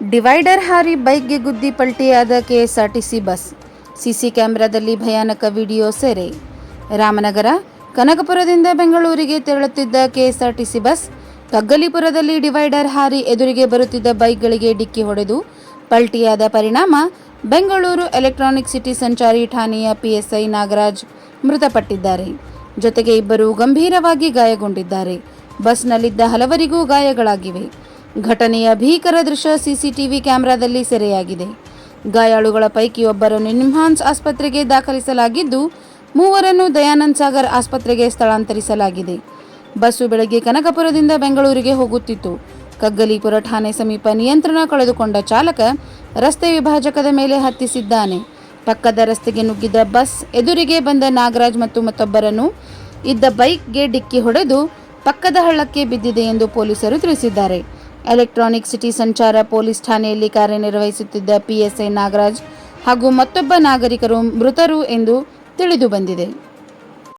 Divider ಹಾರಿ ಬೈಕ್ಗೆ ಗುದ್ದಿ ಪಲ್ಟಿಯಾದ KSRTC bus. CC ಕ್ಯಾಮೆರಾದಲ್ಲಿ ಭಯಾನಕ ವಿಡಿಯೋ ಸೆರೆ. ರಾಮನಗರ, ಕನಕಪುರದಿಂದ ಬೆಂಗಳೂರಿಗೆ ತೆರಳುತ್ತಿದ್ದ ಕೆಎಸ್ಆರ್ಟಿಸಿ ಬಸ್ ಕಗ್ಗಲಿಪುರದಲ್ಲಿ ಡಿವೈಡರ್ ಹಾರಿ ಎದುರಿಗೆ ಬರುತ್ತಿದ್ದ ಬೈಕ್ಗಳಿಗೆ ಡಿಕ್ಕಿ ಹೊಡೆದು ಪಲ್ಟಿಯಾದ ಪರಿಣಾಮ ಬೆಂಗಳೂರು ಎಲೆಕ್ಟ್ರಾನಿಕ್ ಸಿಟಿ ಸಂಚಾರಿ ಠಾಣೆಯ ಪಿಎಸ್ಐ ನಾಗರಾಜ್ ಮೃತಪಟ್ಟಿದ್ದಾರೆ. ಜೊತೆಗೆ ಇಬ್ಬರು ಗಂಭೀರವಾಗಿ ಗಾಯಗೊಂಡಿದ್ದಾರೆ. ಬಸ್ನಲ್ಲಿದ್ದ ಹಲವರಿಗೂ ಗಾಯಗಳಾಗಿವೆ. ಘಟನೆಯ ಭೀಕರ ದೃಶ್ಯ ಸಿಸಿಟಿವಿ ಕ್ಯಾಮೆರಾದಲ್ಲಿ ಸೆರೆಯಾಗಿದೆ. ಗಾಯಾಳುಗಳ ಪೈಕಿ ಒಬ್ಬರನ್ನು ನಿಮ್ಹಾನ್ಸ್ ಆಸ್ಪತ್ರೆಗೆ ದಾಖಲಿಸಲಾಗಿದ್ದು, ಮೂವರನ್ನು ದಯಾನಂದ್ ಸಾಗರ್ ಆಸ್ಪತ್ರೆಗೆ ಸ್ಥಳಾಂತರಿಸಲಾಗಿದೆ. ಬಸ್ಸು ಬೆಳಗ್ಗೆ ಕನಕಪುರದಿಂದ ಬೆಂಗಳೂರಿಗೆ ಹೋಗುತ್ತಿತ್ತು. ಕಗ್ಗಲೀಪುರ ಠಾಣೆ ಸಮೀಪ ನಿಯಂತ್ರಣ ಕಳೆದುಕೊಂಡ ಚಾಲಕ ರಸ್ತೆ ವಿಭಾಜಕದ ಮೇಲೆ ಹತ್ತಿಸಿದ್ದಾನೆ. ಪಕ್ಕದ ರಸ್ತೆಗೆ ನುಗ್ಗಿದ ಬಸ್ ಎದುರಿಗೆ ಬಂದ ನಾಗರಾಜ್ ಮತ್ತು ಮತ್ತೊಬ್ಬರನ್ನು ಇದ್ದ ಬೈಕ್ಗೆ ಡಿಕ್ಕಿ ಹೊಡೆದು ಪಕ್ಕದ ಹಳ್ಳಕ್ಕೆ ಬಿದ್ದಿದೆ ಎಂದು ಪೊಲೀಸರು ತಿಳಿಸಿದ್ದಾರೆ. ಎಲೆಕ್ಟ್ರಾನಿಕ್ ಸಿಟಿ ಸಂಚಾರ ಪೊಲೀಸ್ ಠಾಣೆಯಲ್ಲಿ ಕಾರ್ಯನಿರ್ವಹಿಸುತ್ತಿದ್ದ ಪಿಎಸ್ಐ ನಾಗರಾಜ್ ಹಾಗೂ ಮತ್ತೊಬ್ಬ ನಾಗರಿಕರು ಮೃತರು ಎಂದು ತಿಳಿದು ಬಂದಿದೆ.